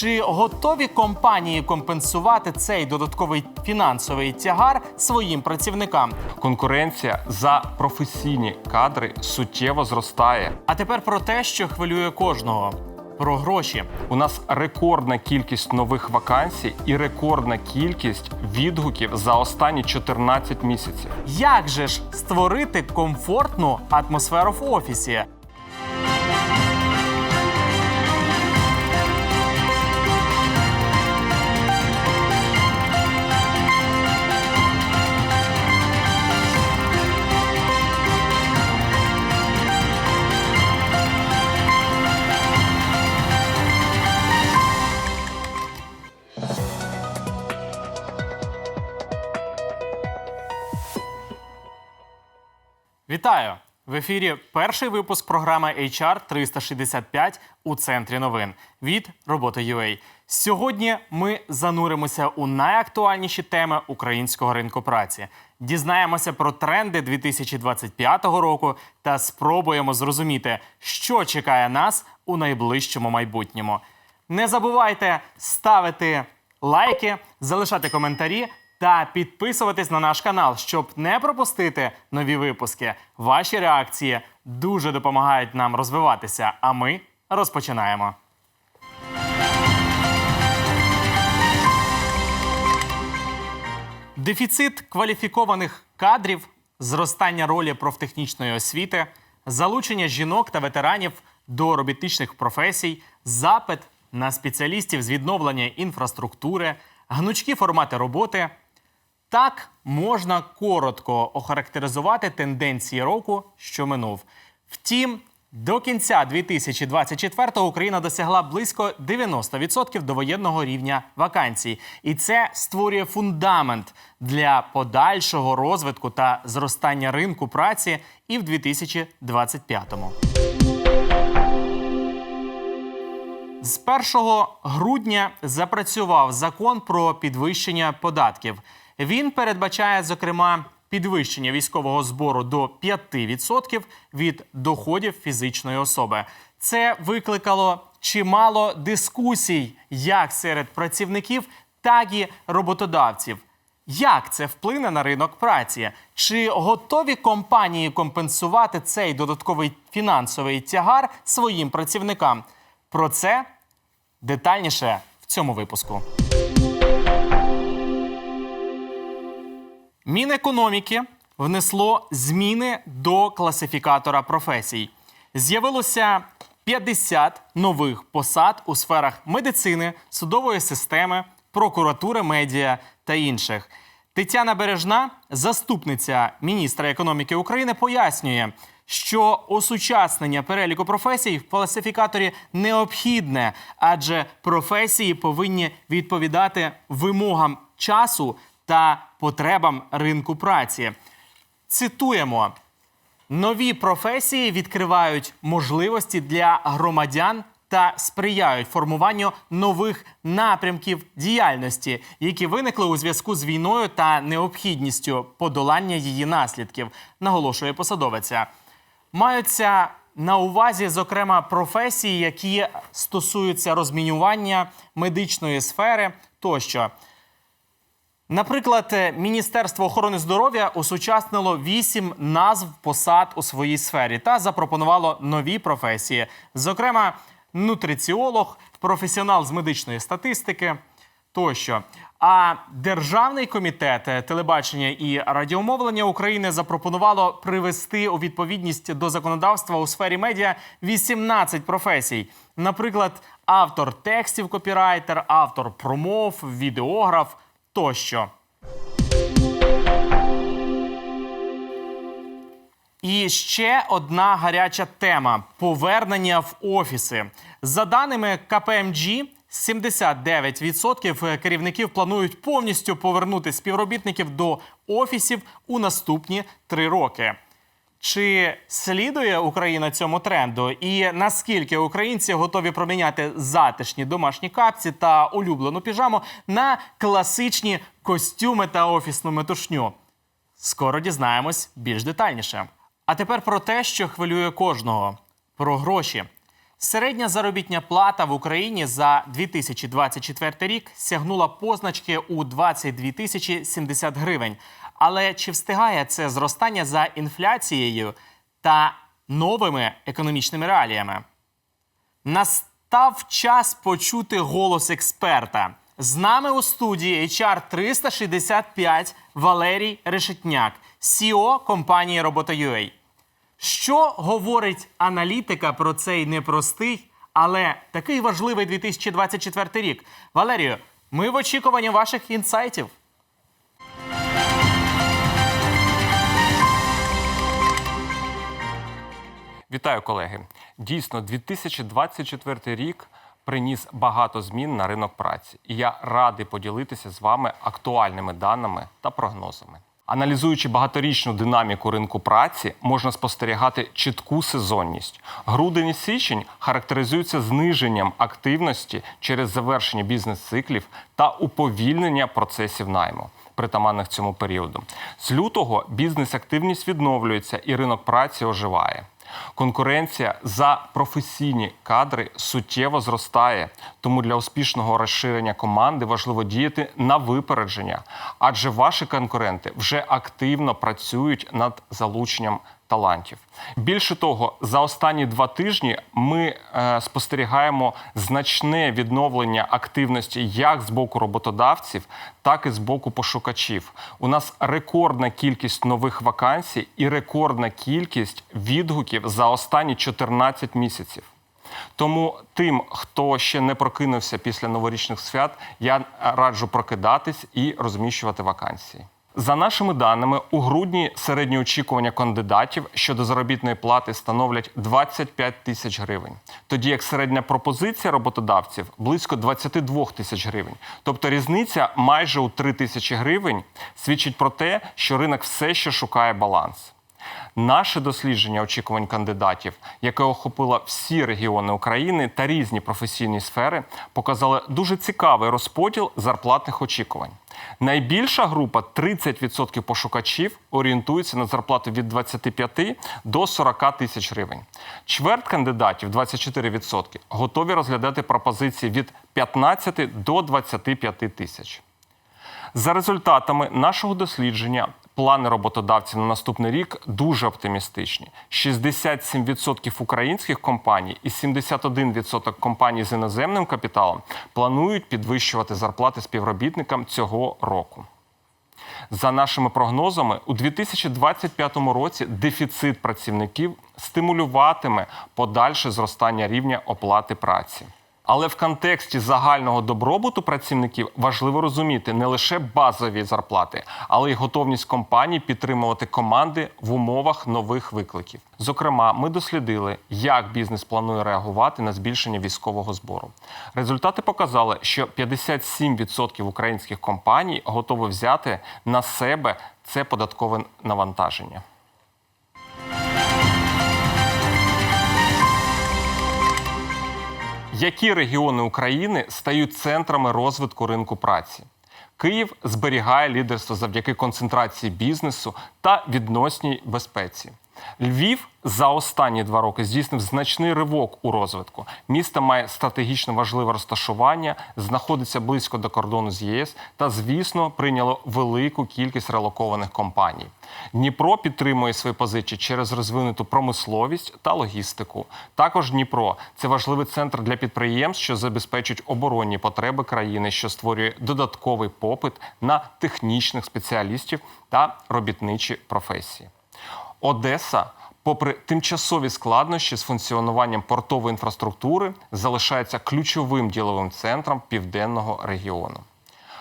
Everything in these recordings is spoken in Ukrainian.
Чи готові компанії компенсувати цей додатковий фінансовий тягар своїм працівникам? Конкуренція за професійні кадри суттєво зростає. А тепер про те, що хвилює кожного: про гроші. У нас рекордна кількість нових вакансій і рекордна кількість відгуків за останні 14 місяців. Як же ж створити комфортну атмосферу в офісі? Вітаю! В ефірі перший випуск програми HR 365 у центрі новин від роботи.ua. Сьогодні ми зануримося у найактуальніші теми українського ринку праці. Дізнаємося про тренди 2025 року та спробуємо зрозуміти, що чекає нас у найближчому майбутньому. Не забувайте ставити лайки, залишати коментарі та підписуватись на наш канал, щоб не пропустити нові випуски. Ваші реакції дуже допомагають нам розвиватися. А ми розпочинаємо. Дефіцит кваліфікованих кадрів, зростання ролі профтехнічної освіти, залучення жінок та ветеранів до робітничних професій, запит на спеціалістів з відновлення інфраструктури, гнучкі формати роботи. Так можна коротко охарактеризувати тенденції року, що минув. Втім, до кінця 2024-го Україна досягла близько 90% довоєнного рівня вакансій, і це створює фундамент для подальшого розвитку та зростання ринку праці і в 2025-му. З 1 грудня запрацював закон про підвищення податків. Він передбачає, зокрема, підвищення військового збору до 5% від доходів фізичної особи. Це викликало чимало дискусій як серед працівників, так і роботодавців. Як це вплине на ринок праці? Чи готові компанії компенсувати цей додатковий фінансовий тягар своїм працівникам? Про це детальніше в цьому випуску. Мінекономіки внесло зміни до класифікатора професій. З'явилося 50 нових посад у сферах медицини, судової системи, прокуратури, медіа та інших. Тетяна Бережна, заступниця міністра економіки України, пояснює, що осучаснення переліку професій в класифікаторі необхідне, адже професії повинні відповідати вимогам часу та потребам ринку праці. Цитуємо: нові професії відкривають можливості для громадян та сприяють формуванню нових напрямків діяльності, які виникли у зв'язку з війною та необхідністю подолання її наслідків, наголошує посадовиця. Маються на увазі, зокрема, професії, які стосуються розмінювання медичної сфери тощо. Наприклад, е, Міністерство охорони здоров'я осучаснило вісім назв посад у своїй сфері та запропонувало нові професії, зокрема, нутриціолог, професіонал з медичної статистики тощо. А Державний комітет е, телебачення і радіомовлення України запропонувало привести у відповідність до законодавства у сфері медіа 18 професій. Наприклад, автор текстів, копірайтер, автор промов, відеограф тощо. І ще одна гаряча тема повернення в офіси. За даними КПМГ, 79% керівників планують повністю повернути співробітників до офісів у наступні три роки. Чи слідує Україна цьому тренду? І наскільки українці готові проміняти затишні домашні капці та улюблену піжаму на класичні костюми та офісну метушню? Скоро дізнаємось більш детальніше. А тепер про те, що хвилює кожного: про гроші. Середня заробітня плата в Україні за 2024 рік сягнула позначки у 22 тисячі 70 гривень. Але чи встигає це зростання за інфляцією та новими економічними реаліями? Настав час почути голос експерта. З нами у студії HR 365 Валерій Решетняк, CEO компанії Робота.ua. Що говорить аналітика про цей непростий, але такий важливий 2024 рік? Валерію, ми в очікуванні ваших інсайтів. Вітаю, колеги. Дійсно, 2024 рік приніс багато змін на ринок праці, і я радий поділитися з вами актуальними даними та прогнозами. Аналізуючи багаторічну динаміку ринку праці, можна спостерігати чітку сезонність. Грудень і січень характеризуються зниженням активності через завершення бізнес-циклів та уповільнення процесів найму, притаманних цьому періоду. З лютого бізнес-активність відновлюється і ринок праці оживає. Конкуренція за професійні кадри суттєво зростає, тому для успішного розширення команди важливо діяти на випередження, адже ваші конкуренти вже активно працюють над залученням талантів. Більше того, за останні два тижні ми е, спостерігаємо значне відновлення активності як з боку роботодавців, так і з боку пошукачів. У нас рекордна кількість нових вакансій і рекордна кількість відгуків за останні 14 місяців. Тому тим, хто ще не прокинувся після новорічних свят, я раджу прокидатись і розміщувати вакансії. За нашими даними, у грудні середні очікування кандидатів щодо заробітної плати становлять 25 тисяч гривень, тоді як середня пропозиція роботодавців близько 22 тисяч гривень. Тобто різниця майже у 3 тисячі гривень свідчить про те, що ринок все ще шукає баланс. Наше дослідження очікувань кандидатів, яке охопило всі регіони України та різні професійні сфери, показало дуже цікавий розподіл зарплатних очікувань. Найбільша група 30% пошукачів орієнтується на зарплату від 25 до 40 тисяч гривень. Чверть кандидатів 24% готові розглядати пропозиції від 15 до 25 тисяч. За результатами нашого дослідження, плани роботодавців на наступний рік дуже оптимістичні. 67% українських компаній і 71% компаній з іноземним капіталом планують підвищувати зарплати співробітникам цього року. За нашими прогнозами, у 2025 році дефіцит працівників стимулюватиме подальше зростання рівня оплати праці. Але в контексті загального добробуту працівників важливо розуміти не лише базові зарплати, але й готовність компаній підтримувати команди в умовах нових викликів. Зокрема, ми дослідили, як бізнес планує реагувати на збільшення військового збору. Результати показали, що 57% українських компаній готові взяти на себе це податкове навантаження. Які регіони України стають центрами розвитку ринку праці? Київ зберігає лідерство завдяки концентрації бізнесу та відносній безпеці. Львів за останні два роки здійснив значний ривок у розвитку. Місто має стратегічно важливе розташування, знаходиться близько до кордону з ЄС та, звісно, прийняло велику кількість релокованих компаній. Дніпро підтримує свої позиції через розвинуту промисловість та логістику. Також Дніпро це важливий центр для підприємств, що забезпечують оборонні потреби країни, що створює додатковий попит на технічних спеціалістів та робітничі професії. Одеса, попри тимчасові складнощі з функціонуванням портової інфраструктури, залишається ключовим діловим центром південного регіону.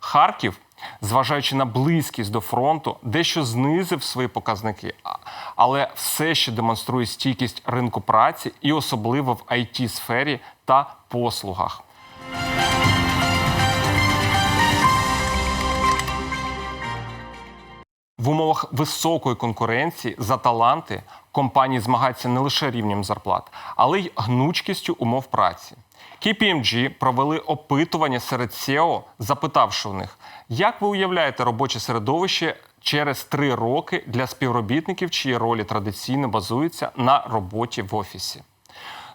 Харків, зважаючи на близькість до фронту, дещо знизив свої показники, але все ще демонструє стійкість ринку праці і особливо в it сфері та послугах. В умовах високої конкуренції за таланти компанії змагаються не лише рівнем зарплат, але й гнучкістю умов праці. KPMG провели опитування серед SEO, запитавши у них, як ви уявляєте робоче середовище через три роки для співробітників, чиї ролі традиційно базуються на роботі в офісі.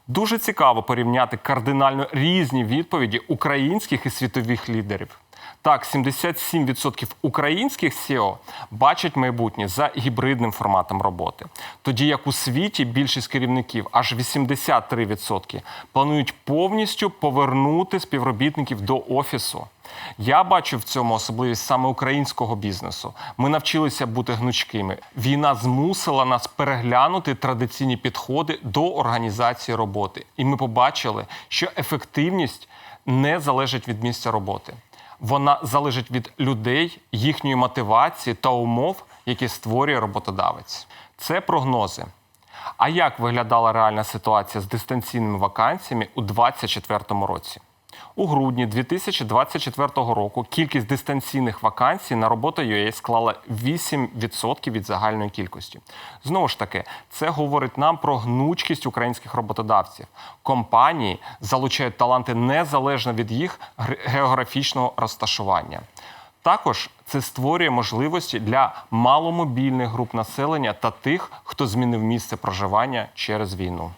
Дуже цікаво порівняти кардинально різні відповіді українських і світових лідерів. Так, 77% українських SEO бачать майбутнє за гібридним форматом роботи. Тоді як у світі більшість керівників, аж 83%, планують повністю повернути співробітників до офісу. Я бачу в цьому особливість саме українського бізнесу. Ми навчилися бути гнучкими. Війна змусила нас переглянути традиційні підходи до організації роботи. І ми побачили, що ефективність не залежить від місця роботи. Вона залежить від людей, їхньої мотивації та умов, які створює роботодавець. Це прогнози. А як виглядала реальна ситуація з дистанційними вакансіями у 2024 році? У грудні 2024 року кількість дистанційних вакансій на роботу UA склала 8% від загальної кількості. Знову ж таки, це говорить нам про гнучкість українських роботодавців. Компанії залучають таланти незалежно від їх географічного розташування. Також це створює можливості для маломобільних груп населення та тих, хто змінив місце проживання через війну.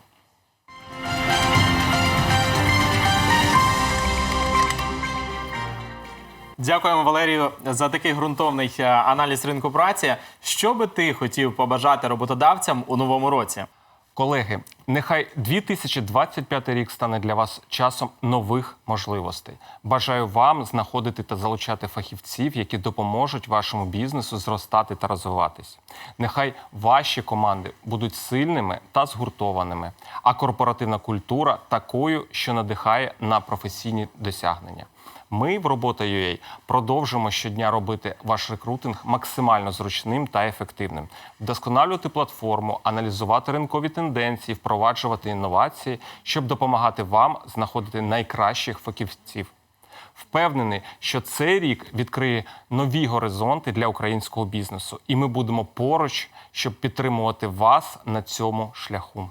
Дякуємо, Валерію, за такий ґрунтовний е, аналіз ринку праці. Що би ти хотів побажати роботодавцям у новому році? Колеги, нехай 2025 рік стане для вас часом нових можливостей. Бажаю вам знаходити та залучати фахівців, які допоможуть вашому бізнесу зростати та розвиватись. Нехай ваші команди будуть сильними та згуртованими, а корпоративна культура такою, що надихає на професійні досягнення. Ми в робота.ua продовжимо щодня робити ваш рекрутинг максимально зручним та ефективним, вдосконалювати платформу, аналізувати ринкові тенденції, впроваджувати інновації, щоб допомагати вам знаходити найкращих фахівців. Впевнений, що цей рік відкриє нові горизонти для українського бізнесу, і ми будемо поруч, щоб підтримувати вас на цьому шляху.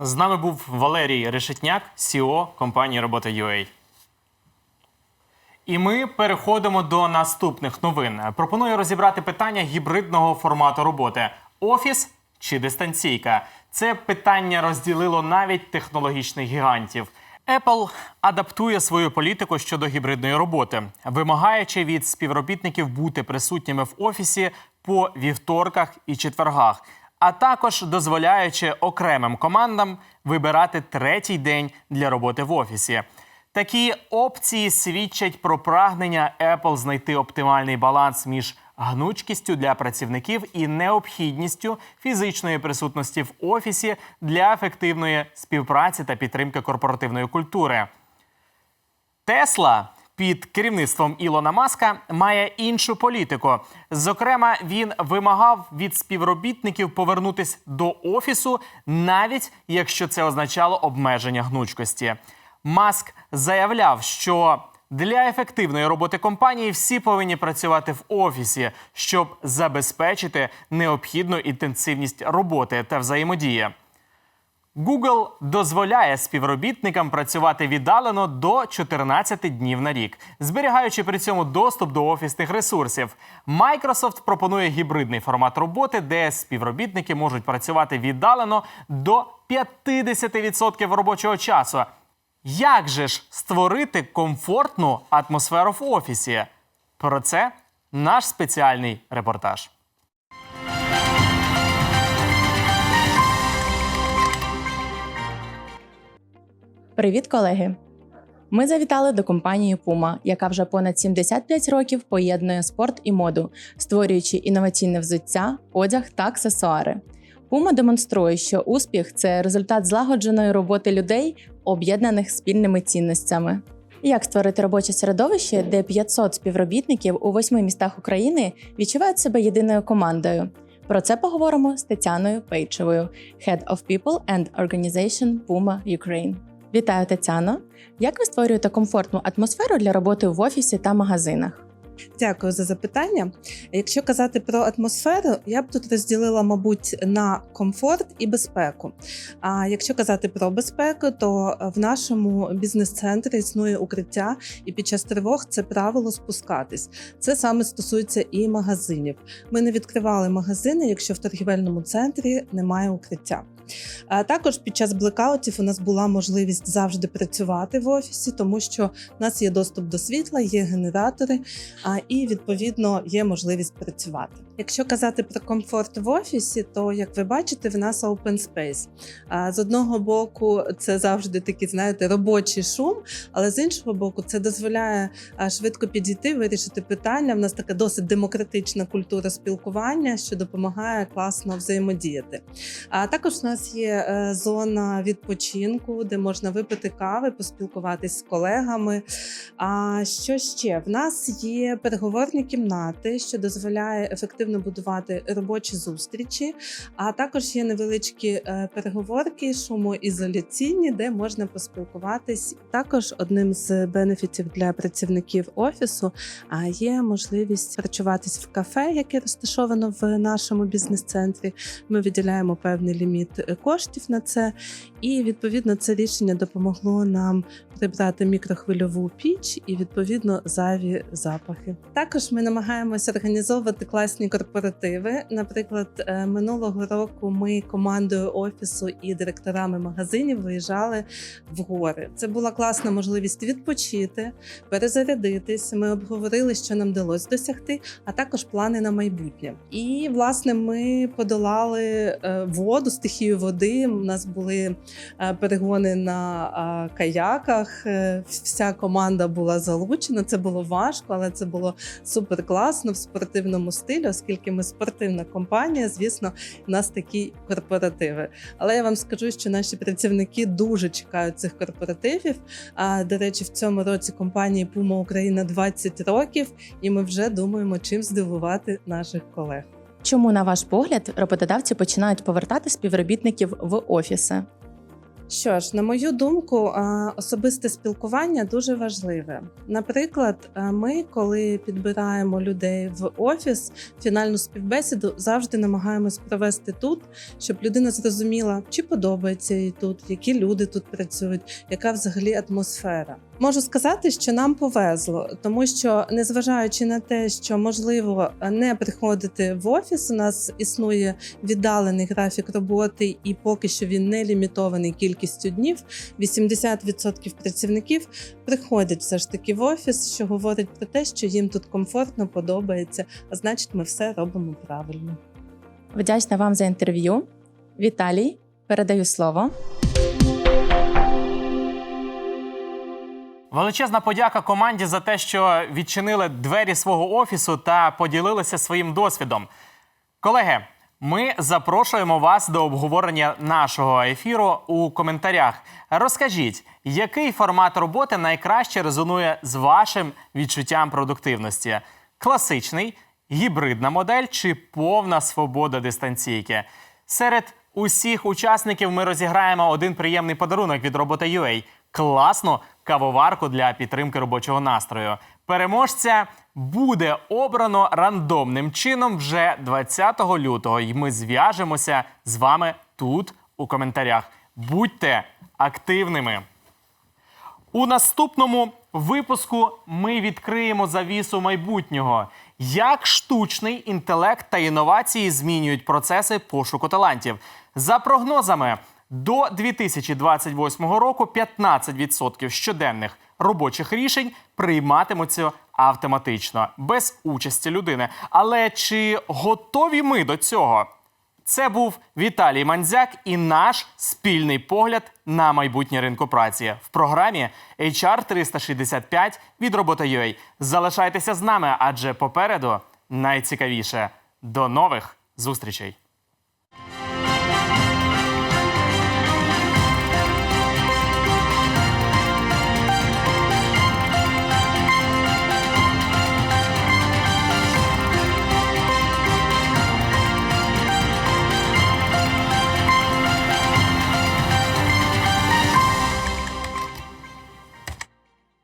З нами був Валерій Решетняк, CEO компанії Робота.ua. І ми переходимо до наступних новин. Пропоную розібрати питання гібридного формату роботи: офіс чи дистанційка. Це питання розділило навіть технологічних гігантів. Apple адаптує свою політику щодо гібридної роботи, вимагаючи від співробітників бути присутніми в офісі по вівторках і четвергах, а також дозволяючи окремим командам вибирати третій день для роботи в офісі. Такі опції свідчать про прагнення Apple знайти оптимальний баланс між гнучкістю для працівників і необхідністю фізичної присутності в офісі для ефективної співпраці та підтримки корпоративної культури. Тесла під керівництвом Ілона Маска має іншу політику. Зокрема, він вимагав від співробітників повернутись до офісу, навіть якщо це означало обмеження гнучкості. Маск заявляв, що для ефективної роботи компанії всі повинні працювати в офісі, щоб забезпечити необхідну інтенсивність роботи та взаємодії. Google дозволяє співробітникам працювати віддалено до 14 днів на рік, зберігаючи при цьому доступ до офісних ресурсів. Microsoft пропонує гібридний формат роботи, де співробітники можуть працювати віддалено до 50% робочого часу. Як же ж створити комфортну атмосферу в офісі? Про це наш спеціальний репортаж. Привіт, колеги! Ми завітали до компанії Puma, яка вже понад 75 років поєднує спорт і моду, створюючи інноваційне взуття, одяг та аксесуари. Puma демонструє, що успіх це результат злагодженої роботи людей, об'єднаних спільними цінностями. Як створити робоче середовище, де 500 співробітників у восьми містах України відчувають себе єдиною командою? Про це поговоримо з Тетяною Пейчевою, Head of People and Organization Puma Ukraine. Вітаю, Тетяно! Як ви створюєте комфортну атмосферу для роботи в офісі та магазинах? Дякую за запитання. Якщо казати про атмосферу, я б тут розділила, мабуть, на комфорт і безпеку. А якщо казати про безпеку, то в нашому бізнес-центрі існує укриття, і під час тривог це правило спускатись. Це саме стосується і магазинів. Ми не відкривали магазини, якщо в торгівельному центрі немає укриття. Також під час блекаутів у нас була можливість завжди працювати в офісі, тому що у нас є доступ до світла, є генератори, і відповідно є можливість працювати. Якщо казати про комфорт в офісі, то як ви бачите, в нас open space. З одного боку, це завжди такий, знаєте, робочий шум, але з іншого боку, це дозволяє швидко підійти, вирішити питання. В нас така досить демократична культура спілкування, що допомагає класно взаємодіяти. А також у нас є е, зона відпочинку, де можна випити кави, поспілкуватись з колегами. А що ще? В нас є переговорні кімнати, що дозволяє ефективно будувати робочі зустрічі. А також є невеличкі е, переговорки, шумоізоляційні, де можна поспілкуватись. Також одним з бенефітів для працівників офісу є можливість харчуватись в кафе, яке розташовано в нашому бізнес-центрі. Ми виділяємо певний ліміт коштів на це, і відповідно це рішення допомогло нам прибрати мікрохвильову піч і відповідно зайві запахи. Також ми намагаємося організовувати класні корпоративи. Наприклад, е, минулого року ми командою офісу і директорами магазинів виїжджали в гори. Це була класна можливість відпочити, перезарядитись. Ми обговорили, що нам вдалося досягти, а також плани на майбутнє. І власне ми подолали е, воду, стихію води. У нас були е, перегони на е, каяках. Е, Вся команда була залучена. Це було важко, але це було супер класно в спортивному стилі, оскільки ми спортивна компанія. Звісно, у нас такі корпоративи. Але я вам скажу, що наші працівники дуже чекають цих корпоративів. А до речі, в цьому році компанії Puma Україна 20 років, і ми вже думаємо, чим здивувати наших колег. Чому, на ваш погляд, роботодавці починають повертати співробітників в офіси? Що ж, на мою думку, особисте спілкування дуже важливе. Наприклад, ми, коли підбираємо людей в офіс, фінальну співбесіду завжди намагаємось провести тут, щоб людина зрозуміла, чи подобається їй тут, які люди тут працюють, яка взагалі атмосфера. Можу сказати, що нам повезло, тому що незважаючи на те, що можливо не приходити в офіс, у нас існує віддалений графік роботи, і поки що він не лімітований кількістю днів. 80% працівників приходять все ж таки в офіс, що говорить про те, що їм тут комфортно подобається, а значить, ми все робимо правильно. Вдячна вам за інтерв'ю. Віталій, передаю слово. Величезна подяка команді за те, що відчинили двері свого офісу та поділилися своїм досвідом. Колеги, ми запрошуємо вас до обговорення нашого ефіру у коментарях. Розкажіть, який формат роботи найкраще резонує з вашим відчуттям продуктивності? Класичний, гібридна модель чи повна свобода дистанційки? Серед усіх учасників ми розіграємо один приємний подарунок від робота.ua – класну кавоварку для підтримки робочого настрою. Переможця буде обрано рандомним чином вже 20 лютого, і ми зв'яжемося з вами тут у коментарях. Будьте активними! У наступному випуску ми відкриємо завісу майбутнього. Як штучний інтелект та інновації змінюють процеси пошуку талантів. За прогнозами, до 2028 року 15% щоденних робочих рішень прийматимуться автоматично, без участі людини. Але чи готові ми до цього? Це був Віталій Манзяк і наш спільний погляд на майбутнє ринку праці в програмі HR 365 від Робота.ua. Залишайтеся з нами, адже попереду найцікавіше. До нових зустрічей!